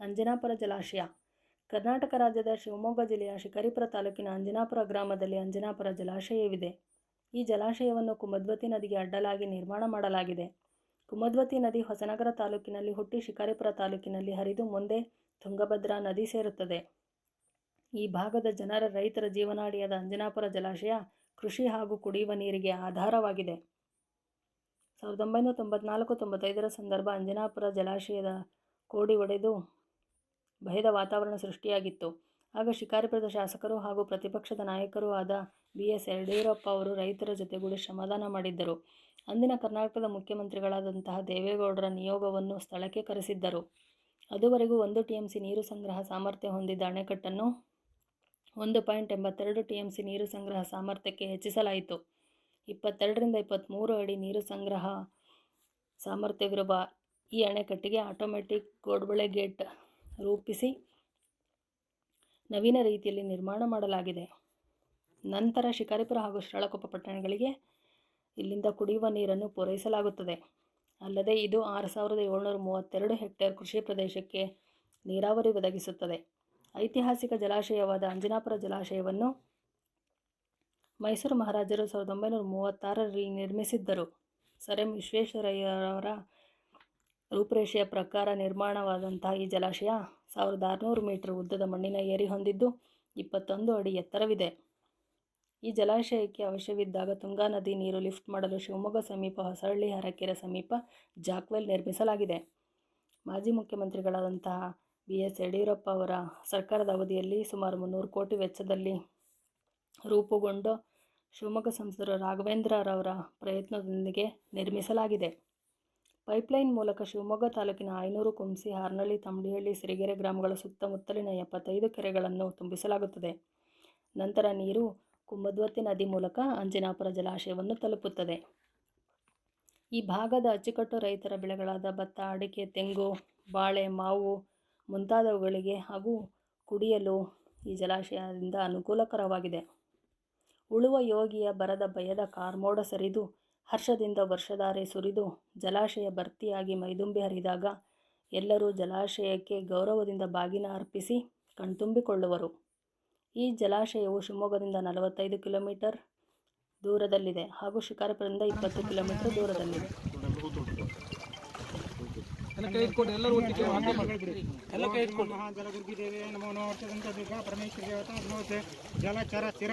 ಅಂಜನಾಪುರ ಜಲಾಶಯ. ಕರ್ನಾಟಕ ರಾಜ್ಯದ ಶಿವಮೊಗ್ಗ ಜಿಲ್ಲೆಯ ಶಿಕಾರಿಪುರ ತಾಲೂಕಿನ ಅಂಜನಾಪುರ ಗ್ರಾಮದಲ್ಲಿ ಅಂಜನಾಪುರ ಜಲಾಶಯವಿದೆ. ಈ ಜಲಾಶಯವನ್ನು ಕುಮದ್ವತಿ ನದಿಗೆ ಅಡ್ಡಲಾಗಿ ನಿರ್ಮಾಣ ಮಾಡಲಾಗಿದೆ. ಕುಮದ್ವತಿ ನದಿ ಹೊಸನಗರ ತಾಲೂಕಿನಲ್ಲಿ ಹುಟ್ಟಿ ಶಿಕಾರಿಪುರ ತಾಲೂಕಿನಲ್ಲಿ ಹರಿದು ಮುಂದೆ ತುಂಗಭದ್ರಾ ನದಿ ಸೇರುತ್ತದೆ. ಈ ಭಾಗದ ಜನರ ರೈತರ ಜೀವನಾಡಿಯಾದ ಅಂಜನಾಪುರ ಜಲಾಶಯ ಕೃಷಿ ಹಾಗೂ ಕುಡಿಯುವ ನೀರಿಗೆ ಆಧಾರವಾಗಿದೆ. ಸಾವಿರದ ಒಂಬೈನೂರ ತೊಂಬತ್ನಾಲ್ಕು ತೊಂಬತ್ತೈದರ ಸಂದರ್ಭ ಅಂಜನಾಪುರ ಜಲಾಶಯದ ಕೋಡಿ ಒಡೆದು ಭಯದ ವಾತಾವರಣ ಸೃಷ್ಟಿಯಾಗಿತ್ತು. ಆಗ ಶಿಕಾರಿಪುರದ ಶಾಸಕರು ಹಾಗೂ ಪ್ರತಿಪಕ್ಷದ ನಾಯಕರೂ ಆದ ಬಿ. ಎಸ್. ಯಡಿಯೂರಪ್ಪ ಅವರು ರೈತರ ಜೊತೆಗೂಡಿ ಶ್ರಮದಾನ ಮಾಡಿದ್ದರು. ಅಂದಿನ ಕರ್ನಾಟಕದ ಮುಖ್ಯಮಂತ್ರಿಗಳಾದಂತಹ ದೇವೇಗೌಡರ ನಿಯೋಗವನ್ನು ಸ್ಥಳಕ್ಕೆ ಕರೆಸಿದ್ದರು. ಅದುವರೆಗೂ ಒಂದು ಟಿ ಎಂ ಸಿ ನೀರು ಸಂಗ್ರಹ ಸಾಮರ್ಥ್ಯ ಹೊಂದಿದ್ದ ಅಣೆಕಟ್ಟನ್ನು ಒಂದು ಪಾಯಿಂಟ್ ಎಂಬತ್ತೆರಡು ಟಿ ಎಂ ಸಿ ನೀರು ಸಂಗ್ರಹ ಸಾಮರ್ಥ್ಯಕ್ಕೆ ಹೆಚ್ಚಿಸಲಾಯಿತು. ಇಪ್ಪತ್ತೆರಡರಿಂದ ಇಪ್ಪತ್ತ್ಮೂರು ಅಡಿ ನೀರು ಸಂಗ್ರಹ ಸಾಮರ್ಥ್ಯವಿರುವ ಈ ಅಣೆಕಟ್ಟಿಗೆ ಆಟೋಮೆಟಿಕ್ ಗೋಡ್ಬಳೆ ಗೇಟ್ ರೂಪಿಸಿ ನವೀನ ರೀತಿಯಲ್ಲಿ ನಿರ್ಮಾಣ ಮಾಡಲಾಗಿದೆ. ನಂತರ ಶಿಕಾರಿಪುರ ಹಾಗೂ ಶಿರಾಳಕೊಪ್ಪ ಪಟ್ಟಣಗಳಿಗೆ ಇಲ್ಲಿಂದ ಕುಡಿಯುವ ನೀರನ್ನು ಪೂರೈಸಲಾಗುತ್ತದೆ. ಅಲ್ಲದೆ ಇದು ಆರು ಸಾವಿರದ ಏಳ್ನೂರ ಮೂವತ್ತೆರಡು ಹೆಕ್ಟೇರ್ ಕೃಷಿ ಪ್ರದೇಶಕ್ಕೆ ನೀರಾವರಿ ಒದಗಿಸುತ್ತದೆ. ಐತಿಹಾಸಿಕ ಜಲಾಶಯವಾದ ಅಂಜನಾಪುರ ಜಲಾಶಯವನ್ನು ಮೈಸೂರು ಮಹಾರಾಜರು ಸಾವಿರದ ಒಂಬೈನೂರ ಮೂವತ್ತಾರರಲ್ಲಿ ನಿರ್ಮಿಸಿದ್ದರು. ಸರ್ ಎಂ ವಿಶ್ವೇಶ್ವರಯ್ಯರವರ ರೂಪುರೇಷೆಯ ಪ್ರಕಾರ ನಿರ್ಮಾಣವಾದಂತಹ ಈ ಜಲಾಶಯ ಸಾವಿರದ ಆರುನೂರು ಮೀಟರ್ ಉದ್ದದ ಮಣ್ಣಿನ ಏರಿ ಹೊಂದಿದ್ದು ಇಪ್ಪತ್ತೊಂದು ಅಡಿ ಎತ್ತರವಿದೆ. ಈ ಜಲಾಶಯಕ್ಕೆ ಅವಶ್ಯವಿದ್ದಾಗ ತುಂಗಾ ನದಿ ನೀರು ಲಿಫ್ಟ್ ಮಾಡಲು ಶಿವಮೊಗ್ಗ ಸಮೀಪ ಹೊಸಹಳ್ಳಿ ಹರಕೆರೆ ಸಮೀಪ ಜಾಕ್ವೆಲ್ ನಿರ್ಮಿಸಲಾಗಿದೆ. ಮಾಜಿ ಮುಖ್ಯಮಂತ್ರಿಗಳಾದಂತಹ ಬಿ ಎಸ್ ಯಡಿಯೂರಪ್ಪ ಅವರ ಸರ್ಕಾರದ ಅವಧಿಯಲ್ಲಿ ಸುಮಾರು ಮುನ್ನೂರು ಕೋಟಿ ವೆಚ್ಚದಲ್ಲಿ ರೂಪುಗೊಂಡು ಶಿವಮೊಗ್ಗ ಸಂಸದರು ರಾಘವೇಂದ್ರರವರ ಪ್ರಯತ್ನದೊಂದಿಗೆ ನಿರ್ಮಿಸಲಾಗಿದೆ. ಪೈಪ್ಲೈನ್ ಮೂಲಕ ಶಿವಮೊಗ್ಗ ತಾಲೂಕಿನ ಐನೂರು ಕುಂಸಿ ಹಾರ್ನಳ್ಳಿ ತಂಬಿಹಳ್ಳಿ ಸಿರಿಗೆರೆ ಗ್ರಾಮಗಳ ಸುತ್ತಮುತ್ತಲಿನ ಎಪ್ಪತ್ತೈದು ಕೆರೆಗಳನ್ನು ತುಂಬಿಸಲಾಗುತ್ತದೆ. ನಂತರ ನೀರು ಕುಂಭದ್ವತಿ ನದಿ ಮೂಲಕ ಅಂಜನಾಪುರ ಜಲಾಶಯವನ್ನು ತಲುಪುತ್ತದೆ. ಈ ಭಾಗದ ಅಚ್ಚುಕಟ್ಟು ರೈತರ ಬೆಳೆಗಳಾದ ಭತ್ತ, ಅಡಿಕೆ, ತೆಂಗು, ಬಾಳೆ, ಮಾವು ಮುಂತಾದವುಗಳಿಗೆ ಹಾಗೂ ಕುಡಿಯಲು ಈ ಜಲಾಶಯದಿಂದ ಅನುಕೂಲಕರವಾಗಿದೆ. ಉಳುವ ಯೋಗಿಯ ಬರದ ಭಯದ ಕಾರ್ಮೋಡ ಸರಿದು ಹರ್ಷದಿಂದ ವರ್ಷಧಾರೆ ಸುರಿದು ಜಲಾಶಯ ಭರ್ತಿಯಾಗಿ ಮೈದುಂಬಿ ಹರಿದಾಗ ಎಲ್ಲರೂ ಜಲಾಶಯಕ್ಕೆ ಗೌರವದಿಂದ ಬಾಗಿನ ಅರ್ಪಿಸಿ ಕಣ್ತುಂಬಿಕೊಳ್ಳುವರು. ಈ ಜಲಾಶಯವು ಶಿವಮೊಗ್ಗದಿಂದ ನಲವತ್ತೈದು ಕಿಲೋಮೀಟರ್ ದೂರದಲ್ಲಿದೆ ಹಾಗೂ ಶಿಕಾರಿಪುರದಿಂದ ಇಪ್ಪತ್ತು ಕಿಲೋಮೀಟರ್ ದೂರದಲ್ಲಿದೆ. ಎಲ್ಲ ಕೈ ಇಟ್ಕೊಂಡು ಎಲ್ಲರೂ ಒಟ್ಟಿಗೆ ಮಾತಾಡ್ಬಿಡಿ ಎಲ್ಲ ಕೈ ಇಟ್ಕೊಂಡು. ಜಲದುರ್ಗಿ ದೇವಿ ನಮೋ ನಮಃ ದುರ್ಗಾ ಪರಮೇಶ್ವರಿ ದೇವತಾ ನಮೋತೆ ಜಲಚರ ಸ್ಥಿರ.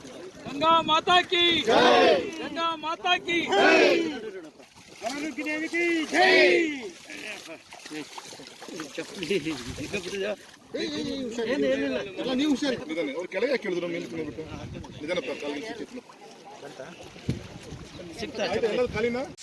ಗಂಗಾ ಮಾತಾ ಕಿ ಗಂಗಾ ಮಾತಾ ಕಿ ನೀವು ಹುಷಾರಿ ಅವ್ರು ಕೆಳಗೆ ಕೇಳಿದ್ರು ಮೇಲೆ ನಿಧಾನಪ್ಪ ಕಾಲಿಗೆ ಸಿಕ್ಕಿತ್ತು ಆಯ್ತಾ ಎಲ್ಲ